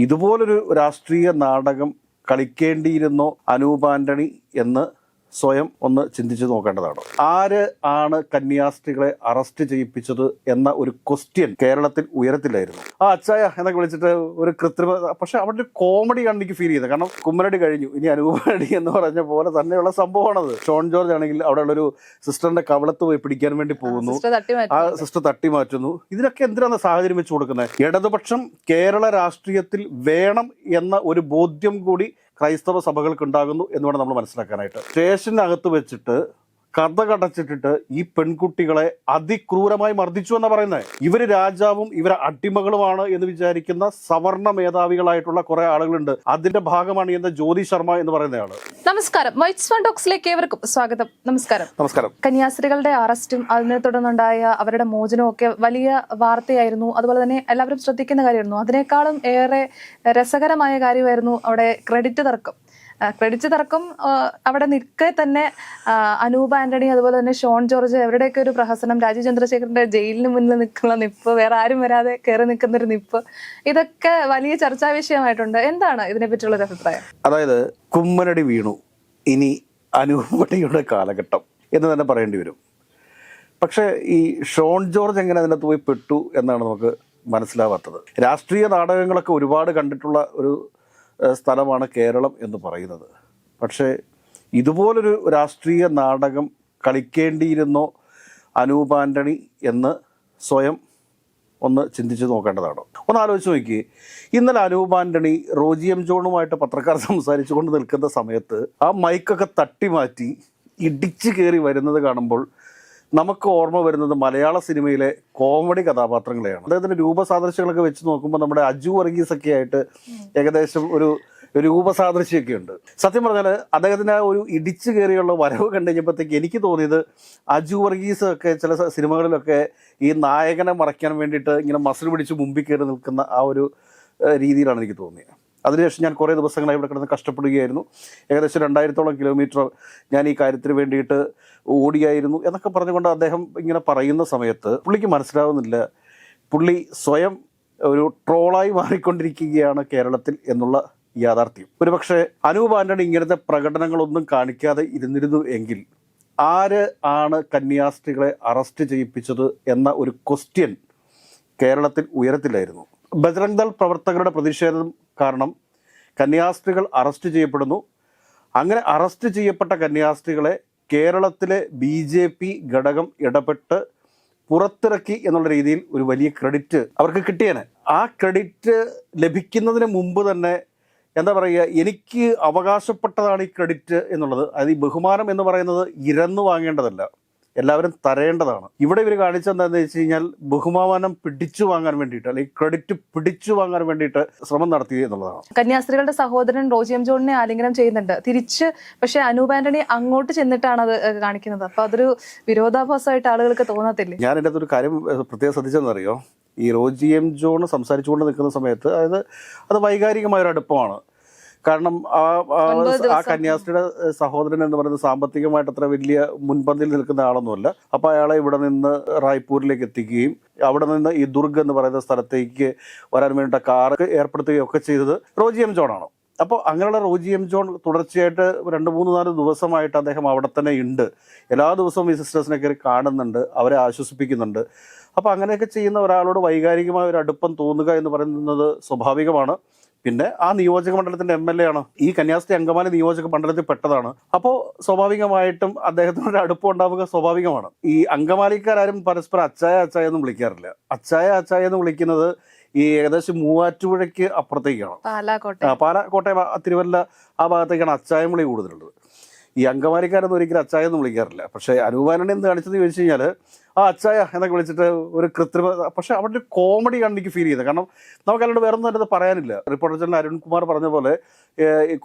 ഇതുപോലൊരു രാഷ്ട്രീയ നാടകം കളിക്കേണ്ടിയിരുന്നോ അനൂപ് ആന്റണി എന്ന് സ്വയം ഒന്ന് ചിന്തിച്ച് നോക്കേണ്ടതാണ്. ആര് ആണ് കന്യാസ്ത്രീകളെ അറസ്റ്റ് ചെയ്യിപ്പിച്ചത് എന്ന ഒരു ക്വസ്റ്റ്യൻ കേരളത്തിൽ ഉയരത്തില്ലായിരുന്നു ആ അച്ചായ എന്നൊക്കെ വിളിച്ചിട്ട് ഒരു കൃത്രിമ പക്ഷെ അവിടെ ഒരു കോമഡി കണ്ട് എനിക്ക് ഫീൽ ചെയ്തത്. കാരണം കുമ്മനടി കഴിഞ്ഞു. ഇനി അനൂപടി എന്ന് പറഞ്ഞ പോലെ തന്നെയുള്ള സംഭവമാണത്. ഷോൺ ജോർജ് ആണെങ്കിൽ അവിടെയുള്ള ഒരു സിസ്റ്ററിന്റെ കവളത്ത് പോയി പിടിക്കാൻ വേണ്ടി പോകുന്നു. ആ സിസ്റ്റർ തട്ടി മാറ്റുന്നു. ഇതിനൊക്കെ എന്തിനാണ് സാഹചര്യം വെച്ച് കൊടുക്കുന്നത്? ഇടതുപക്ഷം കേരള രാഷ്ട്രീയത്തിൽ വേണം എന്ന ഒരു ബോധ്യം കൂടി ക്രൈസ്തവ സഭകൾക്ക് ഉണ്ടാകുന്നു എന്ന് വേണം നമ്മൾ മനസ്സിലാക്കാനായിട്ട്. സ്റ്റേഷനകത്ത് വെച്ചിട്ട് കഥ കടച്ചിട്ടിട്ട് ഈ പെൺകുട്ടികളെ അതിക്രൂരമായി മർദ്ദിച്ചു എന്നാ പറയുന്നത് ഇവർ രാജാവും ഇവരെ അടിമകളുമാണ് എന്ന് വിചാരിക്കുന്ന സവർണ മേധാവികളായിട്ടുള്ള കുറെ ആളുകളുണ്ട്. അതിന്റെ ഭാഗമാണ് എന്ന ജ്യോതി ശർമ്മ എന്ന് പറയുന്നയാൾ. നമസ്കാരം. വൈറ്റ്സ് ഫൺ ടോക്സിലേക്ക് ഏവർക്കും സ്വാഗതം. നമസ്കാരം. നമസ്കാരം. കന്യാസ്ത്രീകളുടെ അറസ്റ്റും അതിനെ തുടർന്നുണ്ടായ അവരുടെ മോചനവും ഒക്കെ വലിയ വാർത്തയായിരുന്നു. അതുപോലെ തന്നെ എല്ലാവരും ശ്രദ്ധിക്കുന്ന കാര്യമായിരുന്നു. അതിനേക്കാളും ഏറെ രസകരമായ കാര്യമായിരുന്നു അവിടെ ക്രെഡിറ്റ് തർക്കം. ക്രെഡിറ്റ് തർക്കം അവിടെ നിൽക്കെ തന്നെ അനൂപ ആന്റണി അതുപോലെ തന്നെ ഷോൺ ജോർജ് അവരുടെയൊക്കെ ഒരു പ്രഹസനം രാജീവ് ചന്ദ്രശേഖരന്റെ ജയിലിന് മുന്നിൽ നിൽക്കുന്ന നിപ്പ് വേറെ ആരും വരാതെ കയറി നിൽക്കുന്ന ഒരു നിപ്പ്. ഇതൊക്കെ വലിയ ചർച്ചാ വിഷയമായിട്ടുണ്ട്. എന്താണ് ഇതിനെ പറ്റിയുള്ള ഒരു അഭിപ്രായം? അതായത് കുമ്മനടി വീണു. ഇനി അനൂപടിയുടെ കാലഘട്ടം എന്ന് തന്നെ പറയേണ്ടി വരും. പക്ഷേ ഈ ഷോൺ ജോർജ് എങ്ങനെ അതിനകത്ത് പോയി പെട്ടു എന്നാണ് നമുക്ക് മനസ്സിലാവാത്തത്. രാഷ്ട്രീയ നാടകങ്ങളൊക്കെ ഒരുപാട് കണ്ടിട്ടുള്ള ഒരു സ്ഥലമാണ് കേരളം എന്ന് പറയുന്നത്. പക്ഷേ ഇതുപോലൊരു രാഷ്ട്രീയ നാടകം കളിക്കേണ്ടിയിരുന്നോ അനൂപ് ആന്റണി എന്ന് സ്വയം ഒന്ന് ചിന്തിച്ച് നോക്കേണ്ടതാണ്. ഒന്ന് ആലോചിച്ച് നോക്കി ഇന്നലെ അനൂപ് ആന്റണി റോജി എം ജോണുമായിട്ട് പത്രക്കാർ സംസാരിച്ചു കൊണ്ട് നിൽക്കുന്ന സമയത്ത് ആ മൈക്കൊക്കെ തട്ടി മാറ്റി ഇടിച്ചു കയറി വരുന്നത് കാണുമ്പോൾ നമുക്ക് ഓർമ്മ വരുന്നത് മലയാള സിനിമയിലെ കോമഡി കഥാപാത്രങ്ങളെയാണ്. അദ്ദേഹത്തിന്റെ രൂപസാദൃശ്യങ്ങളൊക്കെ വെച്ച് നോക്കുമ്പോൾ നമ്മുടെ അജു വർഗീസ് ഒക്കെ ആയിട്ട് ഏകദേശം ഒരു രൂപസാദൃശ്യമൊക്കെ ഉണ്ട് സത്യം പറഞ്ഞാൽ അദ്ദേഹത്തിന്റെ ഒരു ഇടിച്ചു കയറിയുള്ള വരവ് കണ്ടു കഴിഞ്ഞപ്പോഴത്തേക്ക് എനിക്ക് തോന്നിയത് അജു വർഗീസ് ഒക്കെ ചില സിനിമകളിലൊക്കെ ഈ നായകനെ മറയ്ക്കാൻ വേണ്ടിയിട്ട് ഇങ്ങനെ മസിൽ പിടിച്ച് മുമ്പിൽ കയറി നിൽക്കുന്ന ആ ഒരു രീതിയിലാണ് എനിക്ക് തോന്നിയത്. അതിനുശേഷം ഞാൻ കുറേ ദിവസങ്ങളായി ഇവിടെ കിടന്ന് കഷ്ടപ്പെടുകയായിരുന്നു. ഏകദേശം രണ്ടായിരത്തോളം കിലോമീറ്റർ ഞാൻ ഈ കാര്യത്തിന് വേണ്ടിയിട്ട് ഓടിയായിരുന്നു എന്നൊക്കെ പറഞ്ഞുകൊണ്ട് അദ്ദേഹം ഇങ്ങനെ പറയുന്ന സമയത്ത് പുള്ളിക്ക് മനസ്സിലാവുന്നില്ല. പുള്ളി സ്വയം ഒരു ട്രോളായി മാറിക്കൊണ്ടിരിക്കുകയാണ് കേരളത്തിൽ എന്നുള്ള യാഥാർത്ഥ്യം. ഒരുപക്ഷെ അനൂപ് ആന്റണി ഇങ്ങനത്തെ പ്രകടനങ്ങളൊന്നും കാണിക്കാതെ ഇരുന്നിരുന്നു എങ്കിൽ ആര് ആണ് കന്യാസ്ത്രീകളെ അറസ്റ്റ് ചെയ്യിപ്പിച്ചത് എന്ന ഒരു ക്വസ്റ്റ്യൻ കേരളത്തിൽ ഉയരത്തിലായിരുന്നു ബജ്രംഗ് ദൾ പ്രവർത്തകരുടെ പ്രതിഷേധം കാരണം കന്യാസ്ത്രീകൾ അറസ്റ്റ് ചെയ്യപ്പെടുന്നു. അങ്ങനെ അറസ്റ്റ് ചെയ്യപ്പെട്ട കന്യാസ്ത്രീകളെ കേരളത്തിലെ ബി ജെ പി ഘടകം ഇടപെട്ട് പുറത്തിറക്കി എന്നുള്ള രീതിയിൽ ഒരു വലിയ ക്രെഡിറ്റ് അവർക്ക് കിട്ടിയേനെ. ആ ക്രെഡിറ്റ് ലഭിക്കുന്നതിന് മുമ്പ് തന്നെ എന്താ പറയുക എനിക്ക് അവകാശപ്പെട്ടതാണ് ഈ ക്രെഡിറ്റ് എന്നുള്ളത്. അത് ഈ ബഹുമാനം എന്ന് പറയുന്നത് ഇരന്നു വാങ്ങേണ്ടതല്ല. എല്ലാവരും തരേണ്ടതാണ് ഇവിടെ ഇവർ കാണിച്ചെന്താണെന്ന് വെച്ച് കഴിഞ്ഞാൽ ബഹുമാനം പിടിച്ചു വാങ്ങാൻ വേണ്ടിയിട്ട് അല്ലെങ്കിൽ ക്രെഡിറ്റ് പിടിച്ചു വാങ്ങാൻ വേണ്ടിയിട്ട് ശ്രമം നടത്തി എന്നുള്ളതാണ്. കന്യാസ്ത്രീകളുടെ സഹോദരൻ റോജിയം ജോണിനെ ആലിംഗനം ചെയ്യുന്നുണ്ട്. തിരിച്ച് പക്ഷെ അനൂപ് ആന്റണി അങ്ങോട്ട് ചെന്നിട്ടാണ് അത് കാണിക്കുന്നത്. അപ്പൊ അതൊരു വിരോധാഭാസമായിട്ട് ആളുകൾക്ക് തോന്നത്തില്ലേ? ഞാൻ എന്റെ അതൊരു കാര്യം പ്രത്യേകം ശ്രദ്ധിച്ചെന്നറിയോ? ഈ റോജി എം ജോൺ സംസാരിച്ചുകൊണ്ട് നിൽക്കുന്ന സമയത്ത് അതായത് അത് വൈകാരികമായ ഒരു അടുപ്പമാണ്. കാരണം ആ ആ-. കന്യാസ്ത്രീയുടെ സഹോദരൻ എന്ന് പറയുന്നത് സാമ്പത്തികമായിട്ട് അത്ര വലിയ മുൻപന്തിയിൽ നിൽക്കുന്ന ആളൊന്നുമല്ല. അപ്പൊ അയാളെ ഇവിടെ നിന്ന് റായ്പൂരിലേക്ക് എത്തിക്കുകയും അവിടെ നിന്ന് ഈ ദുർഗ് എന്ന് പറയുന്ന സ്ഥലത്തേക്ക് വരാൻ വേണ്ടിയിട്ട് കാർ ഏർപ്പെടുത്തുകയും ഒക്കെ ചെയ്തത് റോജി എം ജോൺ ആണ് അപ്പോൾ അങ്ങനെയുള്ള റോജി എം ജോൺ തുടർച്ചയായിട്ട് രണ്ട് മൂന്ന് നാല് ദിവസമായിട്ട് അദ്ദേഹം അവിടെ തന്നെ ഉണ്ട്. എല്ലാ ദിവസവും ഈ സിസ്റ്റേഴ്സിനെ കയറി കാണുന്നുണ്ട് അവരെ ആശ്വസിപ്പിക്കുന്നുണ്ട്. അപ്പോൾ അങ്ങനെയൊക്കെ ചെയ്യുന്ന ഒരാളോട് വൈകാരികമായ ഒരു അടുപ്പം തോന്നുക എന്ന് പറയുന്നത് സ്വാഭാവികമാണ്. പിന്നെ ആ നിയോജക മണ്ഡലത്തിന്റെ എം എൽ എ ആണ്? ഈ കന്യാസ്ത്രീ അങ്കമാലി നിയോജക മണ്ഡലത്തിൽ പെട്ടതാണ്. അപ്പോൾ സ്വാഭാവികമായിട്ടും അദ്ദേഹത്തിനൊരു അടുപ്പം ഉണ്ടാവുക സ്വാഭാവികമാണ്. ഈ അങ്കമാലിക്കാരും പരസ്പരം അച്ചായ അച്ചായ എന്ന് വിളിക്കാറില്ല. അച്ചായ അച്ചായ എന്ന് വിളിക്കുന്നത് ഈ ഏകദേശം മൂവാറ്റുപുഴയ്ക്ക് അപ്പുറത്തേക്കാണ്. പാല തിരുവല്ല ആ ഭാഗത്തേക്കാണ് അച്ചായം വിളി കൂടുതലുള്ളത്. ഈ അങ്കമാലിക്കാരൊന്നും ഒരിക്കലും അച്ചായ എന്ന് വിളിക്കാറില്ല. പക്ഷേ അനുപാലനം എന്ത് കാണിച്ചെന്ന് ചോദിച്ചു കഴിഞ്ഞാൽ ആ അച്ചായ എന്നൊക്കെ വിളിച്ചിട്ട് ഒരു കൃത്രിമ പക്ഷെ അവിടെ ഒരു കോമഡി കണ്ട് എനിക്ക് ഫീൽ ചെയ്തത് കാരണം നമുക്ക് അല്ലാണ്ട് വേറെ ഒന്നും പറയാനില്ല. റിപ്പോർട്ടർ ജനറൽ അരുൺകുമാർ പറഞ്ഞ പോലെ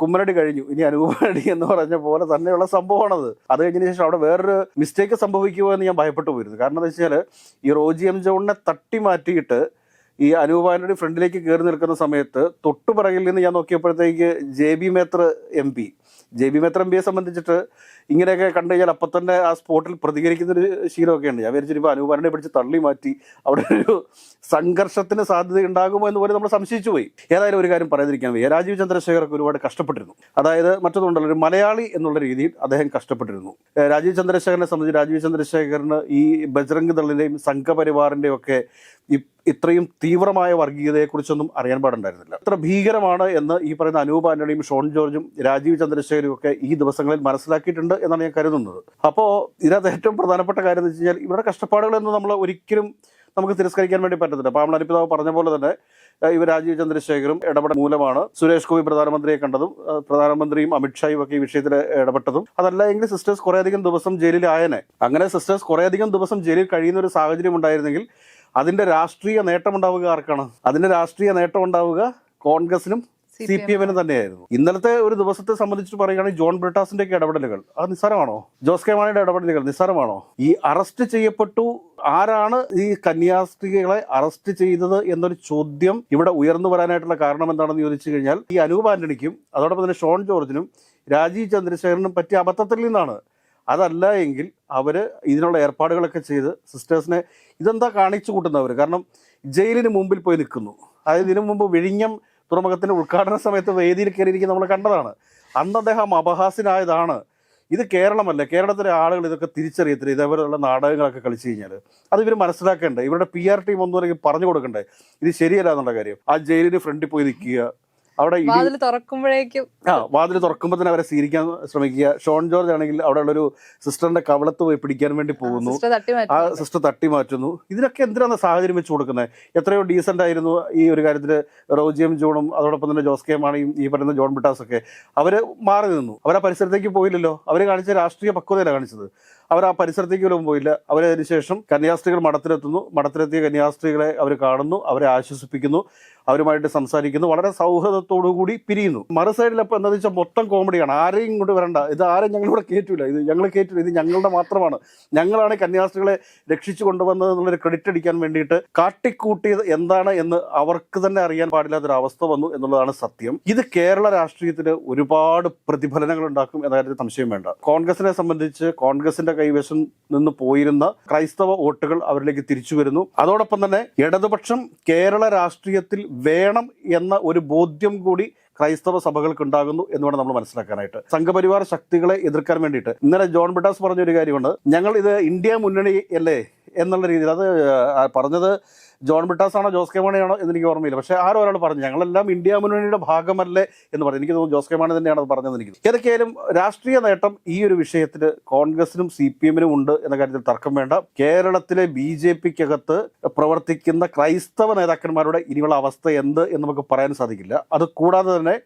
കുമ്മനടി കഴിഞ്ഞു. ഇനി അനുകുമാരടി എന്ന് പറഞ്ഞ പോലെ തന്നെയുള്ള സംഭവമാണത്. അത് കഴിഞ്ഞതിന് ശേഷം അവിടെ വേറൊരു മിസ്റ്റേക്ക് സംഭവിക്കുമോ എന്ന് ഞാൻ ഭയപ്പെട്ടു പോയിരുന്നു. കാരണം എന്താ വെച്ചാൽ ഈ റോജി എം ജോണിനെ തട്ടി മാറ്റിയിട്ട് ഈ അനൂപാനയുടെ ഫ്രണ്ടിലേക്ക് കയറി നിൽക്കുന്ന സമയത്ത് തൊട്ടുപിറകിൽ നിന്ന് ഞാൻ നോക്കിയപ്പോഴത്തേക്ക് Jebi Mather M P. Jebi Mather M പിയെ സംബന്ധിച്ചിട്ട് ഇങ്ങനെയൊക്കെ കണ്ടു കഴിഞ്ഞാൽ അപ്പം തന്നെ ആ സ്പോട്ടിൽ പ്രതികരിക്കുന്ന ഒരു ശീലമൊക്കെ ഉണ്ട് ഞാൻ വിചാരിച്ചിരിപ്പോൾ അനൂപാനെ പിടിച്ച് തള്ളി മാറ്റി അവിടെ ഒരു സംഘർഷത്തിന് സാധ്യത ഉണ്ടാകുമോ എന്ന് പോലും നമ്മൾ സംശയിച്ചു പോയി. ഏതായാലും ഒരു കാര്യം പറയാതിരിക്കാൻ വയ്യ. രാജീവ് ചന്ദ്രശേഖർക്ക് ഒരുപാട് കഷ്ടപ്പെട്ടിരുന്നു. അതായത് മറ്റൊന്നുണ്ടല്ലോ ഒരു മലയാളി എന്നുള്ള രീതിയിൽ അദ്ദേഹം കഷ്ടപ്പെട്ടിരുന്നു. രാജീവ് ചന്ദ്രശേഖരനെ സംബന്ധിച്ച് രാജീവ് ചന്ദ്രശേഖരന് ഈ ബജ്രംഗ് ദളിന്റെയും സംഘപരിവാറിന്റെയും ഒക്കെ ഇത്രയും തീവ്രമായ വർഗീയതയെക്കുറിച്ചൊന്നും അറിയാൻ പാടുണ്ടായിരുന്നില്ല. അത്ര ഭീകരമാണ് എന്ന് ഈ പറയുന്ന അനൂപ് ആന്റണിയും ഷോൺ ജോർജും രാജീവ് ചന്ദ്രശേഖരും ഒക്കെ ഈ ദിവസങ്ങളിൽ മനസ്സിലാക്കിയിട്ടുണ്ട് എന്നാണ് ഞാൻ കരുതുന്നത്. അപ്പോൾ ഇതിനകത്ത് ഏറ്റവും പ്രധാനപ്പെട്ട കാര്യം എന്ന് വെച്ച് കഴിഞ്ഞാൽ ഇവരുടെ കഷ്ടപ്പാടുകളൊന്നും നമ്മൾ ഒരിക്കലും നമുക്ക് തിരസ്കരിക്കാൻ വേണ്ടി പറ്റത്തില്ല. അപ്പോൾ അമലനിപ്പിതാവ് പറഞ്ഞ പോലെ തന്നെ ഇവർ രാജീവ് ചന്ദ്രശേഖരും ഇടപെടൽ മൂലമാണ് സുരേഷ് ഗോപി പ്രധാനമന്ത്രിയെ കണ്ടതും പ്രധാനമന്ത്രിയും അമിത്ഷായും ഒക്കെ ഈ വിഷയത്തിൽ ഇടപെട്ടതും. അതല്ല എങ്കിൽ സിസ്റ്റേഴ്സ് കുറേയധികം ദിവസം ജയിലിലായനെ അങ്ങനെ സിസ്റ്റേഴ്സ് കുറേയധികം ദിവസം ജയിലിൽ കഴിയുന്ന ഒരു സാഹചര്യം ഉണ്ടായിരുന്നെങ്കിൽ അതിന്റെ രാഷ്ട്രീയ നേട്ടം ഉണ്ടാവുക ആർക്കാണ്? അതിന്റെ രാഷ്ട്രീയ നേട്ടം ഉണ്ടാവുക കോൺഗ്രസിനും സി പി എമ്മിനും. തന്നെയായിരുന്നു. ഇന്നലത്തെ ഒരു ദിവസത്തെ സംബന്ധിച്ച് പറയുകയാണെങ്കിൽ ജോൺ ബ്രിട്ടാസിന്റെ ഒക്കെ ഇടപെടലുകൾ. അത് നിസ്സാരമാണോ? ജോസ് കെ മാണിയുടെ ഇടപെടലുകൾ നിസ്സാരമാണോ? ഈ അറസ്റ്റ് ചെയ്യപ്പെട്ടു. ആരാണ് ഈ കന്യാസ്ത്രീകളെ അറസ്റ്റ് ചെയ്തത് എന്നൊരു ചോദ്യം ഇവിടെ ഉയർന്നു വരാനായിട്ടുള്ള കാരണം എന്താണെന്ന് ചോദിച്ചു കഴിഞ്ഞാൽ ഈ അനൂപ് ആന്റണിക്കും അതോടൊപ്പം തന്നെ ഷോൺ ജോർജിനും രാജീവ് ചന്ദ്രശേഖരനും പറ്റിയ അബദ്ധത്തിൽ നിന്നാണ്. അതല്ല എങ്കിൽ അവർ ഇതിനുള്ള ഏർപ്പാടുകളൊക്കെ ചെയ്ത് സിസ്റ്റേഴ്സിനെ ഇതെന്താ കാണിച്ചു കൂട്ടുന്നവർ കാരണം ജയിലിന് മുമ്പിൽ പോയി നിൽക്കുന്നു. അതായത് ഇതിനു മുമ്പ് വിഴിഞ്ഞം തുറമുഖത്തിന്റെ ഉദ്ഘാടന സമയത്ത് വേദിയിൽ കയറിയിരിക്കുന്ന നമ്മൾ കണ്ടതാണ്. അന്ന് അദ്ദേഹം അപഹാസിനായതാണ് ഇത് കേരളമല്ല? കേരളത്തിലെ ആളുകൾ ഇതൊക്കെ തിരിച്ചറിയത്തില്ല. ഇതേപോലെയുള്ള നാടകങ്ങളൊക്കെ കളിച്ചു കഴിഞ്ഞാൽ അത് ഇവർ മനസ്സിലാക്കേണ്ടത് ഇവരുടെ പി ആർ ടീം ഒന്നും അല്ലെങ്കിൽ പറഞ്ഞു കൊടുക്കണ്ടേ? ഇത് ശരിയല്ല എന്നുള്ള കാര്യം. ആ ജയിലിന് ഫ്രണ്ടിൽ പോയി നിൽക്കുക. അവിടെ വാതിൽ തുറക്കുമ്പോഴേക്കും ആ വാതിൽ തുറക്കുമ്പോൾ തന്നെ അവരെ സ്വീകരിക്കാൻ ശ്രമിക്കുക. ഷോൺ ജോർജ് ആണെങ്കിൽ അവിടെ ഉള്ളൊരു സിസ്റ്ററിന്റെ കവളത്ത് പോയി പിടിക്കാൻ വേണ്ടി പോകുന്നു. ആ സിസ്റ്റർ തട്ടി മാറ്റുന്നു. ഇതിനൊക്കെ എന്തിനാണ് സാഹചര്യം വെച്ച് കൊടുക്കുന്നത്? എത്രയോ ഡീസന്റ് ആയിരുന്നു ഈ ഒരു കാര്യത്തിൽ റോജിയം ജോണും അതോടൊപ്പം തന്നെ ജോസ് കെ മാണിയും ഈ പറയുന്ന ജോൺ ബിട്ടാസ് ഒക്കെ അവർ മാറി നിന്നു. അവർ ആ പരിസരത്തേക്ക് പോയില്ലല്ലോ. അവർ കാണിച്ച രാഷ്ട്രീയ പക്വതയല്ല കാണിച്ചത്. അവർ ആ പരിസരത്തേക്ക് പോലും പോയില്ല അവരതിനു ശേഷം കന്യാസ്ത്രീകൾ മഠത്തിലെത്തുന്നു. മഠത്തിലെത്തിയ കന്യാസ്ത്രീകളെ അവർ കാണുന്നു. അവരെ ആശ്വസിപ്പിക്കുന്നു. അവരുമായിട്ട് സംസാരിക്കുന്നു. വളരെ സൗഹൃദത്തോടു കൂടി പിരിയുന്നു. മറു സൈഡിൽ അപ്പോൾ എന്താണെന്ന് വെച്ചാൽ മൊത്തം കോമഡിയാണ് ആരെയും ഇങ്ങോട്ട് വരണ്ട. ഇത് ആരെയും ഞങ്ങളിവിടെ കയറ്റൂല ഇത് ഞങ്ങൾ കയറ്റില്ല ഇത് ഞങ്ങളുടെ മാത്രമാണ്. ഞങ്ങളാണ് കന്യാസ്ത്രീകളെ രക്ഷിച്ചു കൊണ്ടുവന്നത് എന്നുള്ളൊരു ക്രെഡിറ്റ് അടിക്കാൻ വേണ്ടിയിട്ട് കാട്ടിക്കൂട്ടിയത് എന്താണ് എന്ന് അവർക്ക് തന്നെ അറിയാൻ പാടില്ലാത്തൊരു അവസ്ഥ വന്നു എന്നുള്ളതാണ് സത്യം. ഇത് കേരള രാഷ്ട്രീയത്തിന് ഒരുപാട് പ്രതിഫലനങ്ങൾ ഉണ്ടാക്കും എന്ന കാര്യത്തിൽ സംശയം വേണ്ട. കോൺഗ്രസിനെ സംബന്ധിച്ച് കോൺഗ്രസിന്റെ കൈവശം നിന്ന് പോയിരുന്ന ക്രൈസ്തവ വോട്ടുകൾ അവരിലേക്ക് തിരിച്ചു വരുന്നു. അതോടൊപ്പം തന്നെ ഇടതുപക്ഷം കേരള രാഷ്ട്രീയത്തിൽ വേണം എന്ന ഒരു ബോധ്യം കൂടി ക്രൈസ്തവ സഭകൾക്ക് ഉണ്ടാകുന്നു എന്ന് വേണം നമ്മൾ മനസ്സിലാക്കാനായിട്ട്. സംഘപരിവാർ ശക്തികളെ എതിർക്കാൻ വേണ്ടിയിട്ട്. ഇന്നലെ ജോൺ ബിട്ടാസ് പറഞ്ഞൊരു കാര്യമുണ്ട്. ഞങ്ങൾ ഇത് ഇന്ത്യ മുന്നണി അല്ലേ എന്നുള്ള രീതിയിൽ അത് പറഞ്ഞത് ജോൺ ബിട്ടാസ് ആണോ ജോസ് കെ മാണിയാണോ എന്ന് എനിക്ക് ഓർമ്മയില്ല. പക്ഷേ ആരോ ഒരാൾ പറഞ്ഞു ഞങ്ങളെല്ലാം ഇന്ത്യ മുന്നണിയുടെ ഭാഗമല്ലേ എന്ന് പറഞ്ഞു. എനിക്ക് തോന്നുന്നു ജോസ് കെ മാണി തന്നെയാണ് അത് പറഞ്ഞതെന്ന് എനിക്ക് ഏതൊക്കെയാലും രാഷ്ട്രീയ നേട്ടം ഈ ഒരു വിഷയത്തിൽ കോൺഗ്രസിനും സി പി എമ്മിനും ഉണ്ട് എന്ന കാര്യത്തിൽ തർക്കം വേണ്ട. കേരളത്തിലെ ബി ജെ പിക്കകത്ത് പ്രവർത്തിക്കുന്ന ക്രൈസ്തവ നേതാക്കന്മാരുടെ ഇനിയുള്ള അവസ്ഥ എന്ത് എന്ന് നമുക്ക് പറയാൻ സാധിക്കില്ല. അത് കൂടാതെ തന്നെ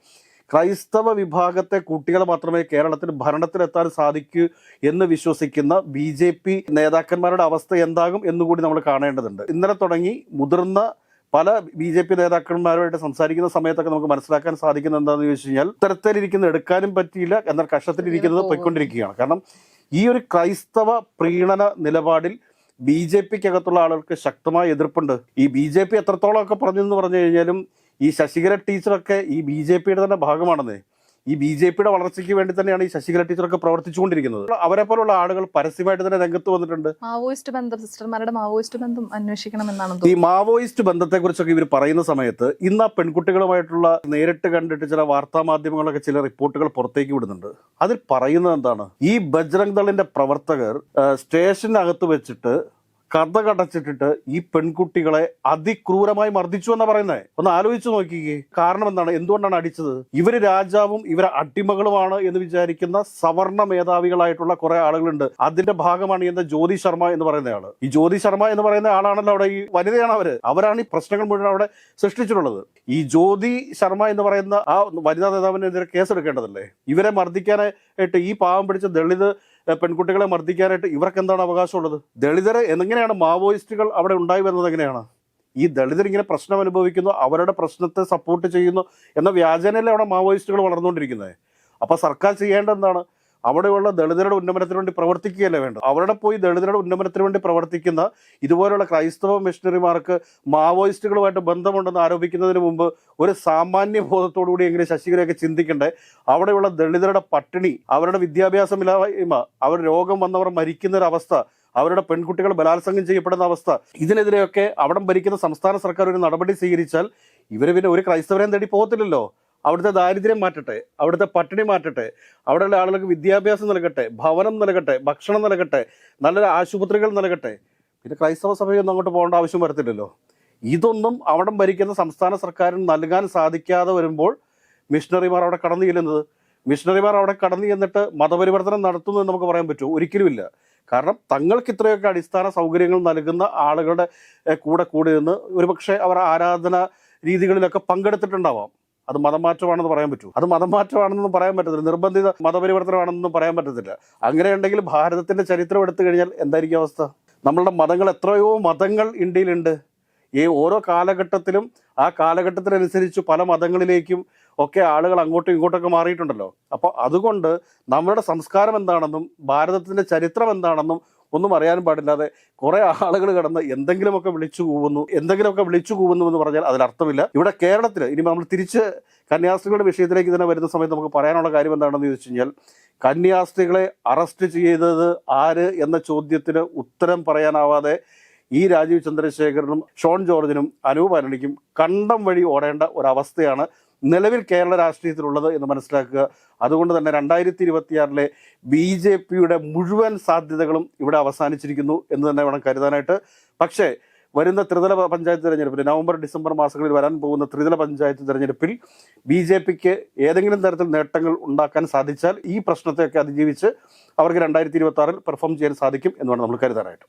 ക്രൈസ്തവ വിഭാഗത്തെ കുട്ടികൾ മാത്രമേ കേരളത്തിൽ ഭരണത്തിലെത്താൻ സാധിക്കൂ എന്ന് വിശ്വസിക്കുന്ന ബി ജെ പി നേതാക്കന്മാരുടെ അവസ്ഥ എന്താകും എന്നുകൂടി നമ്മൾ കാണേണ്ടതുണ്ട്. ഇന്നലെ തുടങ്ങി മുതിർന്ന പല ബി ജെ പി നേതാക്കന്മാരുമായിട്ട് സംസാരിക്കുന്ന സമയത്തൊക്കെ നമുക്ക് മനസ്സിലാക്കാൻ സാധിക്കുന്നത് എന്താണെന്ന് ചോദിച്ചു കഴിഞ്ഞാൽ ഇത്തരത്തിലിരിക്കുന്ന എടുക്കാനും പറ്റിയില്ല എന്നാൽ കഷ്ടത്തിലിരിക്കുന്നത് പോയിക്കൊണ്ടിരിക്കുകയാണ്. കാരണം ഈ ഒരു ക്രൈസ്തവ പ്രീണന നിലപാടിൽ ബി ജെ പിക്കകത്തുള്ള ആളുകൾക്ക് ശക്തമായ എതിർപ്പുണ്ട്. ഈ ബി ജെ പി എത്രത്തോളം ഒക്കെ പറഞ്ഞു എന്ന് പറഞ്ഞു കഴിഞ്ഞാലും ഈ ശശികല ടീച്ചറൊക്കെ ഈ ബി ജെ പിയുടെ തന്നെ ഭാഗമാണെന്നേ. ഈ ബി ജെ പിയുടെ വളർച്ചയ്ക്ക് വേണ്ടി തന്നെയാണ് ഈ ശശികല ടീച്ചറൊക്കെ പ്രവർത്തിച്ചുകൊണ്ടിരിക്കുന്നത്. അവരെ പോലുള്ള ആളുകൾ പരസ്യമായിട്ട് തന്നെ രംഗത്ത് വന്നിട്ടുണ്ട്. മാവോയിസ്റ്റ് ബന്ധം സിസ്റ്റർമാരുടെ മാവോയിസ്റ്റ് ബന്ധം അന്വേഷിക്കണം എന്നാണ് ഈ മാവോയിസ്റ്റ് ബന്ധത്തെ കുറിച്ചൊക്കെ ഇവർ പറയുന്ന സമയത്ത് ഇന്ന് ആ പെൺകുട്ടികളുമായിട്ടുള്ള നേരിട്ട് കണ്ടിട്ട് ചില വാർത്താ മാധ്യമങ്ങളൊക്കെ ചില റിപ്പോർട്ടുകൾ പുറത്തേക്ക് വിടുന്നുണ്ട്. അതിൽ പറയുന്നത് എന്താണ്? ഈ ബജ്രംഗ് ദളിന്റെ പ്രവർത്തകർ സ്റ്റേഷനകത്ത് വെച്ചിട്ട് കഥ കടച്ചിട്ടിട്ട് ഈ പെൺകുട്ടികളെ അതിക്രൂരമായി മർദ്ദിച്ചു എന്നാ പറയുന്നത് ഒന്ന് ആലോചിച്ചു നോക്കിക്കേ. കാരണം എന്താണ് എന്തുകൊണ്ടാണ് അടിച്ചത്? ഇവർ രാജാവും ഇവരെ അടിമകളുമാണ് എന്ന് വിചാരിക്കുന്ന സവർണ മേധാവികളായിട്ടുള്ള കുറെ ആളുകളുണ്ട്. അതിന്റെ ഭാഗമാണ് എന്താ ജ്യോതി ശർമ്മ എന്ന് പറയുന്ന ആൾ. ഈ ജ്യോതി ശർമ്മ എന്ന് പറയുന്ന ആളാണല്ലോ അവിടെ ഈ വനിതയാണ് അവർ. അവരാണ് ഈ പ്രശ്നങ്ങൾ മുഴുവൻ അവിടെ സൃഷ്ടിച്ചിട്ടുള്ളത്. ഈ ജ്യോതി ശർമ്മ എന്ന് പറയുന്ന ആ വനിതാ നേതാവിനെതിരെ കേസെടുക്കേണ്ടതല്ലേ? ഇവരെ മർദ്ദിക്കാനായിട്ട് ഈ പാവം പിടിച്ച ദളിത് പെൺകുട്ടികളെ മർദ്ദിക്കാനായിട്ട് ഇവർക്ക് എന്താണ് അവകാശമുള്ളത്? ദളിതരെ എങ്ങനെയാണ് മാവോയിസ്റ്റുകൾ അവിടെ ഉണ്ടായി വരുന്നത് എങ്ങനെയാണ്? ഈ ദളിതർ ഇങ്ങനെ പ്രശ്നം അനുഭവിക്കുന്നു അവരുടെ പ്രശ്നത്തെ സപ്പോർട്ട് ചെയ്യുന്നു എന്ന വ്യാജനല്ലേ അവിടെ മാവോയിസ്റ്റുകൾ വളർന്നുകൊണ്ടിരിക്കുന്നത്. അപ്പൊ സർക്കാർ ചെയ്യേണ്ട എന്താണ്? അവിടെയുള്ള ദളിതരുടെ ഉന്നമനത്തിന് വേണ്ടി പ്രവർത്തിക്കുകയല്ലേ വേണ്ടത്? അവിടെ പോയി ദളിതരുടെ ഉന്നമനത്തിന് വേണ്ടി പ്രവർത്തിക്കുന്ന ഇതുപോലുള്ള ക്രൈസ്തവ മിഷണറിമാർക്ക് മാവോയിസ്റ്റുകളുമായിട്ട് ബന്ധമുണ്ടെന്ന് ആരോപിക്കുന്നതിന് മുമ്പ് ഒരു സാമാന്യ ബോധത്തോടുകൂടി എങ്ങനെ ശശികലയൊക്കെ ചിന്തിക്കണ്ടേ? അവിടെയുള്ള ദളിതരുടെ പട്ടിണി അവരുടെ വിദ്യാഭ്യാസമില്ലായ്മ അവർ രോഗം വന്നവർ മരിക്കുന്നൊരവസ്ഥ അവരുടെ പെൺകുട്ടികൾ ബലാത്സംഗം ചെയ്യപ്പെടുന്ന അവസ്ഥ ഇതിനെതിരെയൊക്കെ അവിടം ഭരിക്കുന്ന സംസ്ഥാന സർക്കാർ ഒരു നടപടി സ്വീകരിച്ചാൽ ഇവർ പിന്നെ ഒരു ക്രൈസ്തവരെയും തേടി പോകത്തില്ലല്ലോ. അവിടുത്തെ ദാരിദ്ര്യം മാറ്റട്ടെ അവിടുത്തെ പട്ടിണി മാറ്റട്ടെ അവിടെയുള്ള ആളുകൾക്ക് വിദ്യാഭ്യാസം നൽകട്ടെ ഭവനം നൽകട്ടെ ഭക്ഷണം നൽകട്ടെ നല്ലൊരു ആശുപത്രികൾ നൽകട്ടെ. പിന്നെ ക്രൈസ്തവ സഭയൊന്നും അങ്ങോട്ട് പോകേണ്ട ആവശ്യം വരത്തില്ലല്ലോ. ഇതൊന്നും അവിടെ ഭരിക്കുന്ന സംസ്ഥാന സർക്കാരിന് നൽകാൻ സാധിക്കാതെ വരുമ്പോൾ മിഷണറിമാർ അവിടെ കടന്നു ചെല്ലുന്നത്. മിഷണറിമാർ അവിടെ കടന്നു ചെന്നിട്ട് മതപരിവർത്തനം നടത്തുന്നു എന്ന് നമുക്ക് പറയാൻ പറ്റുമോ ഒരിക്കലുമില്ല കാരണം തങ്ങൾക്ക് ഇത്രയൊക്കെ അടിസ്ഥാന സൗകര്യങ്ങൾ നൽകുന്ന ആളുകളുടെ കൂടെ കൂടി നിന്ന് ഒരുപക്ഷെ അവർ ആരാധന രീതികളിലൊക്കെ പങ്കെടുത്തിട്ടുണ്ടാവാം. അത് മതമാറ്റമാണെന്ന് പറയാൻ പറ്റൂ. അത് മതമാറ്റമാണെന്നൊന്നും പറയാൻ പറ്റത്തില്ല. നിർബന്ധിത മതപരിവർത്തനമാണെന്നൊന്നും പറയാൻ പറ്റത്തില്ല. അങ്ങനെയുണ്ടെങ്കിൽ ഭാരതത്തിന്റെ ചരിത്രം എടുത്തു കഴിഞ്ഞാൽ എന്തായിരിക്കും അവസ്ഥ? നമ്മളുടെ മതങ്ങൾ എത്രയോ മതങ്ങൾ ഇന്ത്യയിലുണ്ട്. ഈ ഓരോ കാലഘട്ടത്തിലും ആ കാലഘട്ടത്തിനനുസരിച്ച് പല മതങ്ങളിലേക്കും ഒക്കെ ആളുകൾ അങ്ങോട്ടും ഇങ്ങോട്ടൊക്കെ മാറിയിട്ടുണ്ടല്ലോ. അപ്പോൾ അതുകൊണ്ട് നമ്മുടെ സംസ്കാരം എന്താണെന്നും ഭാരതത്തിന്റെ ചരിത്രം എന്താണെന്നും ഒന്നും അറിയാനും പാടില്ലാതെ കുറെ ആളുകൾ കിടന്ന് എന്തെങ്കിലുമൊക്കെ വിളിച്ചു കൂവുന്നു എന്തെങ്കിലുമൊക്കെ വിളിച്ചു കൂവുന്നു എന്ന് പറഞ്ഞാൽ അതിലർത്ഥമില്ല ഇവിടെ കേരളത്തിൽ ഇനി നമ്മൾ തിരിച്ച് കന്യാസ്ത്രീകളുടെ വിഷയത്തിലേക്ക് തന്നെ വരുന്ന സമയത്ത് നമുക്ക് പറയാനുള്ള കാര്യം എന്താണെന്ന് ചോദിച്ചു കഴിഞ്ഞാൽ കന്യാസ്ത്രീകളെ അറസ്റ്റ് ചെയ്തത് ആര് എന്ന ചോദ്യത്തിന് ഉത്തരം പറയാനാവാതെ ഈ രാജീവ് ചന്ദ്രശേഖരനും ഷോൺ ജോർജിനും അനൂപ് അനണിക്കും കണ്ടം വഴി ഓടേണ്ട ഒരവസ്ഥയാണ് നിലവിൽ കേരള രാഷ്ട്രീയത്തിലുള്ളത് എന്ന് മനസ്സിലാക്കുക. അതുകൊണ്ട് തന്നെ രണ്ടായിരത്തി ഇരുപത്തിയാറിലെ ബി ജെ പിയുടെ മുഴുവൻ സാധ്യതകളും ഇവിടെ അവസാനിച്ചിരിക്കുന്നു എന്ന് തന്നെ വേണം കരുതാനായിട്ട്. പക്ഷേ വരുന്ന ത്രിതല പഞ്ചായത്ത് തെരഞ്ഞെടുപ്പിൽ നവംബർ ഡിസംബർ മാസങ്ങളിൽ വരാൻ പോകുന്ന ത്രിതല പഞ്ചായത്ത് തെരഞ്ഞെടുപ്പിൽ ബി ജെ പിക്ക് ഏതെങ്കിലും തരത്തിൽ നേട്ടങ്ങൾ ഉണ്ടാക്കാൻ സാധിച്ചാൽ ഈ പ്രശ്നത്തെയൊക്കെ അതിജീവിച്ച് അവർക്ക് രണ്ടായിരത്തി ഇരുപത്തി ആറിൽ പെർഫോം ചെയ്യാൻ സാധിക്കും എന്ന് വേണം നമ്മൾ കരുതാനായിട്ട്.